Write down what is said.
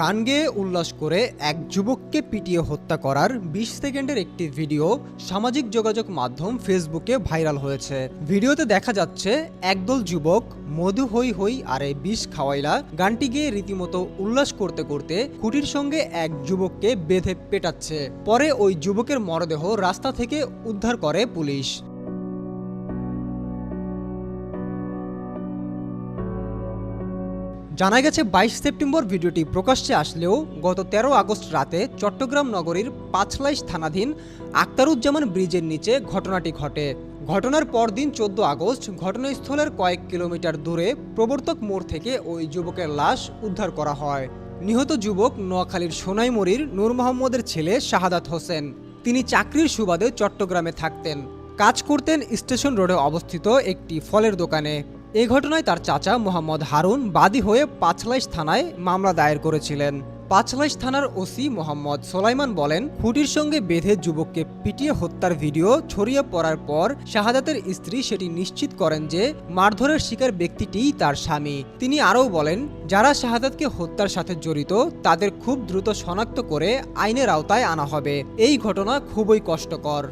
গান গেয়ে উল্লাস করে এক যুবককে পিটিয়ে হত্যা করার বিশ সেকেন্ডের একটি ভিডিও সামাজিক যোগাযোগ মাধ্যম ফেসবুকে ভাইরাল হয়েছে। ভিডিওতে দেখা যাচ্ছে, একদল যুবক মধু হই হই আরে বিষ খাওয়াইলা গানটি গেয়ে রীতিমতো উল্লাস করতে করতে খুঁটির সঙ্গে এক যুবককে বেঁধে পেটাচ্ছে। পরে ওই যুবকের মরদেহ রাস্তা থেকে উদ্ধার করে পুলিশ। জানা গেছে বাইশ সেপ্টেম্বর ভিডিওটি প্রকাশ্যে আসলেও গত তেরো আগস্ট রাতে চট্টগ্রাম নগরীর পাঁচলাইশ থানাধীন আক্তারুজ্জামান ব্রিজের নিচে ঘটনাটি ঘটে। ঘটনার পরদিন চোদ্দ আগস্ট ঘটনাস্থলের কয়েক কিলোমিটার দূরে প্রবর্তক মোড় থেকে ওই যুবকের লাশ উদ্ধার করা হয়। নিহত যুবক নোয়াখালীর সোনাইমুড়ির নূর মোহাম্মদের ছেলে শাহাদাত হোসেন। তিনি চাকরির সুবাদে চট্টগ্রামে থাকতেন। কাজ করতেন স্টেশন রোডে অবস্থিত একটি ফলের দোকানে। এ ঘটনায় তার চাচা মোহাম্মদ হারুন বাদী হয়ে পাঁচলাইশ থানায় মামলা দায়ের করেছিলেন। পাঁচলাইশ থানার ওসি মোহাম্মদ সোলাইমান বলেন, খুঁটির সঙ্গে বেঁধে যুবককে পিটিয়ে হত্যার ভিডিও ছড়িয়ে পড়ার পর শাহাদাতের স্ত্রী সেটি নিশ্চিত করেন যে মারধরের শিকার ব্যক্তিটিই তার স্বামী। তিনি আরও বলেন, যারা শাহাদাতকে হত্যার সাথে জড়িত, তাদের খুব দ্রুত শনাক্ত করে আইনের আওতায় আনা হবে। এই ঘটনা খুবই কষ্টকর।